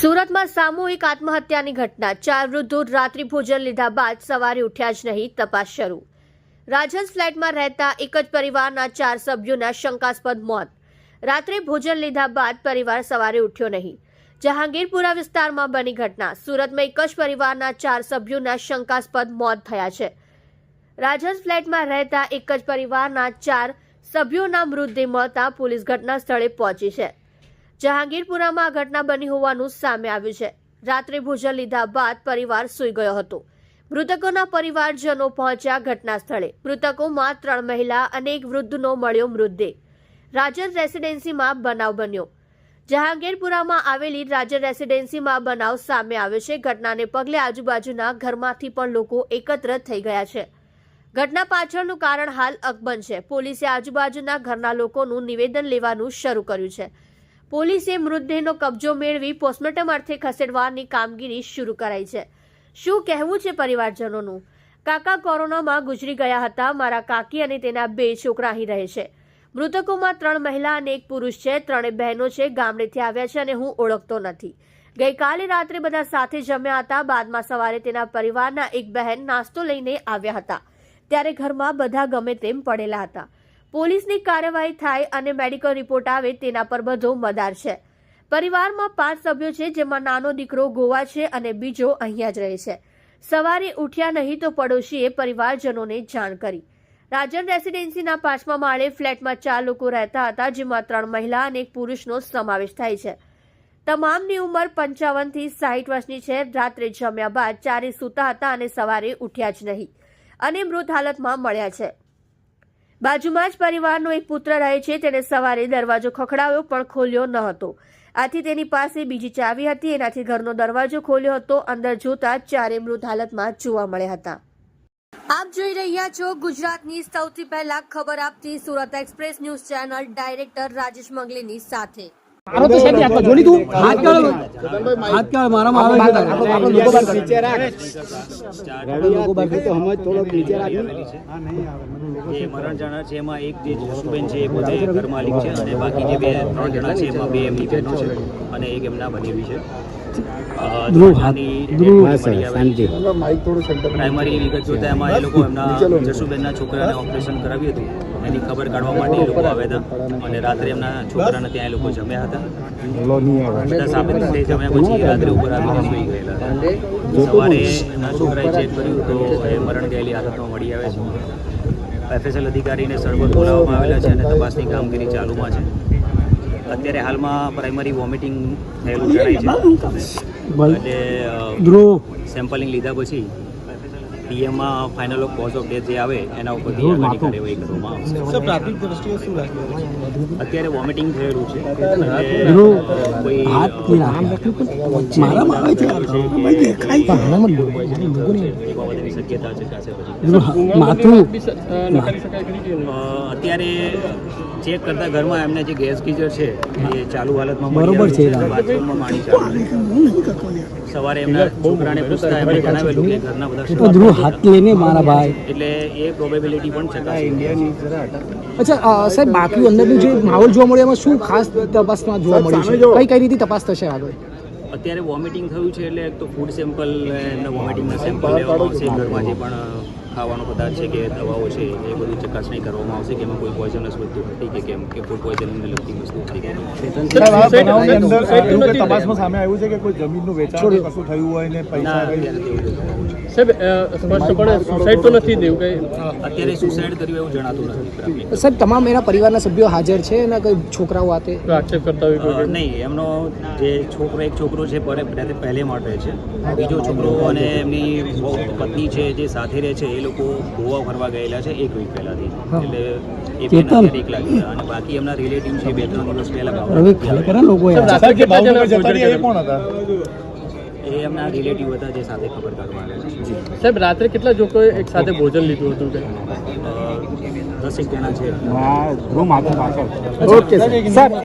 સુરતમાં સામૂહિક આત્મહત્યાની ઘટના. ચાર વૃદ્ધો રાત્રિ ભોજન લીધા બાદ સવારે ઉઠ્યા જ નહીં, તપાસ શરૂ. રાજહંસ ફ્લેટમાં રહેતા એક જ પરિવારના ચાર સભ્યોના શંકાસ્પદ મોત. રાત્રે ભોજન લીધા બાદ પરિવાર સવારે ઉઠ્યો નહીં. જહાંગીરપુરા વિસ્તારમાં બની ઘટના. સુરતમાં એક જ પરિવારના ચાર સભ્યોના શંકાસ્પદ મોત થયા છે. રાજહંસ ફ્લેટમાં રહેતા એક જ પરિવારના ચાર સભ્યોના મૃતદેહ મળતા પોલીસ ઘટના સ્થળે પહોંચી છે. જહાંગીરપુરામાં આ ઘટના બની હોવાનું સામે આવ્યું છે. રાત્રે ભોજન લીધા બાદ પરિવાર સૂઈ ગયો હતો. મૃતકોના પરિવારજનો પહોંચ્યા ઘટના સ્થળે મૃતકોમાં ત્રણ મહિલા અને એક વૃદ્ધનો મળ્યો મૃતદેહ. રાજન રેસિડેન્સીમાં બનાવ બન્યો. જહાંગીરપુરામાં આવેલી રાજન રેસિડેન્સીમાં બનાવ સામે આવ્યો છે. ઘટનાને પગલે આજુબાજુના ઘરમાંથી પણ લોકો એકત્ર થઈ ગયા છે. ઘટના પાછળનું કારણ હાલ અકબંધ છે. પોલીસે આજુબાજુના ઘરના લોકોનું નિવેદન લેવાનું શરૂ કર્યું છે. પોલીસે મૃતદેહનો કબજો મેળવી પોસ્ટમોર્ટમ અર્થે ખસેડવાની કામગીરી શરૂ કરાઈ છે. શું કહેવું છે પરિવારજનોનું? કાકા કોરોનામાં ગુજરી ગયા હતા. મારા કાકી અને તેના બે છોકરા અહીં રહે છે. મૃતકોમાં ત્રણ મહિલા અને એક પુરુષ છે. ત્રણે બહેનો છે. ગામડેથી આવ્યા છે અને હું ઓળખતો નથી. ગઈકાલે રાત્રે બધા સાથે જમ્યા હતા. બાદમાં સવારે તેના પરિવારના એક બહેન નાસ્તો લઈને આવ્યા હતા. ત્યારે ઘરમાં બધા ગમે તેમ પડેલા હતા. પોલીસની કાર્યવાહી થાય અને મેડિકલ રિપોર્ટ આવે તેના પર બધો મદાર છે. પરિવારમાં પાંચ સભ્યો છે, જેમાં નાનો દીકરો ગોવા છે અને બીજો અહીંયા જ રહે છે. સવારે ઉઠ્યા નહીં તો પડોશીએ પરિવારજનોને જાણ કરી. રાજન રેસિડેન્સીના પાંચમા માળે ફ્લેટમાં ચાર લોકો રહેતા હતા, જેમાં ત્રણ મહિલા અને એક પુરુષનો સમાવેશ થાય છે. તમામની ઉંમર પંચાવનથી સાહીઠ વર્ષની છે. રાત્રે જમ્યા બાદ ચારે સૂતા હતા અને સવારે ઉઠ્યા જ નહીં અને મૃત હાલતમાં મળ્યા છે. બાજુમાં જ પરિવારનો એક પુત્ર રહે છે, તેણે સવારે દરવાજો ખખડાવ્યો, પણ ખોલ્યો ન હતો. આથી તેની પાસે બીજી ચાવી હતી, એનાથી ઘરનો દરવાજો ખોલ્યો હતો, અંદર જોતા ચારે મૃત હાલતમાં જોવા મળ્યા હતા. આપ જોઈ રહ્યા છો ગુજરાતની સૌથી પહેલા ખબર આપતી Surat express news channel director Rajesh મંગલીની સાથે. મારો તો શેની હાથમાં જોડી તું. હાથ કાઢ હાથ કાઢ મારામાં આવે છે. તારે. લોકો બાર નીચે રાખ ગાડી લોકો બાર તો હમજ થોડોક નીચે રાખ જે મરણ જણા છે એમાં એક જે જસુબેન છે એ પોતે ઘર માલિક છે અને બાકી જે બે ત્રણ જણા છે એમાં બે એમની બહેનો છે અને એક એમના બનેવી છે. ધ્રુવ, ધ્રુવ. હા સર શાંતિ માઇક થોડું સેન્ટર પ્રાઇમરી વિગત જોતા એમાં એ લોકો એમના જસુબેનના છોકરાને ઓપરેશન કરાવ્યું હતું. એની ખબર કાઢવા માટે એ લોકો આવ્યા હતા. અને રાત્રે એમના છોકરાને ત્યાં એ લોકો જમ્યા હતા. આવે. બધા સાબિત રીતે જમ્યા પછી રાત્રે ઉપર આવીને સુઈ ગયેલા. હતા સવારે એમના છોકરાએ ચેક કર્યું તો એ મરણ ગયેલી હાલતમાં મળી આવે છે. એફએસએલ અધિકારીને સર્વર બોલાવવામાં આવેલા છે અને તપાસની કામગીરી ચાલુમાં છે. અત્યારે હાલમાં પ્રાઇમરી વોમિટિંગ થયેલું જણાય છે. એટલે ધ્રુવ. સેમ્પલિંગ લીધા પછી પીએમમાં final of cause of death જે આવે એના ઉપરથી આગળની કાર્યવાહી કરવામાં આવશે. અત્યારે વોમિટિંગ થયેલું હાથની આમ રાખ્યું પણ મારામાં આવે છે આમાં દેખાય પણ આનામાં લોકો- લોકો નહીં. શક્યતા છે થશે પછી માથું. અત્યારે ચેક કરતા ઘરમાં એમને જે ગેસ ગીઝર છે એ ચાલુ હાલતમાં બરોબર છે. બાથરૂમમાં પાણી ચાલુ સવારે એમના છોકરાને પૂછતા એમણે જણાવેલું કે ઘરના બધા હાથ લઈને મારા ભાઈ. એટલે એ પ્રોબેબિલિટી પણ ચકાસી અચ્છા સાહેબ બાકી અંદરનું જે માહોલ જોવા મળ્યો એમાં શું ખાસ તપાસમાં જોવા મળ્યું છે? કઈ કઈ રીતે તપાસ થશે આગળ? અત્યારે વોમિટિંગ થયું છે એટલે એક તો ફૂડ સેમ્પલ એમના વોમિટિંગના સેમ્પલ લેવામાં છે. ઘરમાં જે પણ ખાવાનો પદાર્થ છે કે દવાઓ છે એ બધું ચકાસણી કરવામાં આવશે કે એમાં કોઈ પોઈઝનસ વસ્તુ હતી કે કેમ કે કોઈ પોઈઝનને લગતી વસ્તુ હતી કે નહીં. તપાસમાં સામે આવ્યું છે કે કોઈ જમીનનું વેચાણ કે કશું થયું હોય ને પૈસા અત્યારે તેવું નથી. સાહેબ સ્પષ્ટપણે સુસાઇડ તો નથી દેવું કઈ અત્યારે સુસાઇડ કર્યું એવું જણાતું નથી સાહેબ તમામ એના પરિવારના સભ્યો હાજર છે અને કઈ છોકરાઓ આતે? આક્ષેપ કરતા હોય નહીં એમનો જે છોકરો એક છોકરો છે પર પહેલે માટે છે. બીજો છોકરો અને એમની પત્ની છે જે સાથે રહે છે એ લોકો ગોવા ફરવા ગયેલા છે એક વીક પહેલાથી. એટલે એ એકલા ગયા અને બાકી એમના રિલેટિવ છે બે ત્રણ દિવસ પહેલા હવે ખરેખર લોકો એ કોણ હતા? એ એમના રિલેટિવ હતા જે સાથે ખબર કાઢવા આવ્યા છે. સાહેબ રાત્રે કેટલા લોકોએ એક સાથે ભોજન લીધું હતું કે? દસેક જણા છે. ઓકે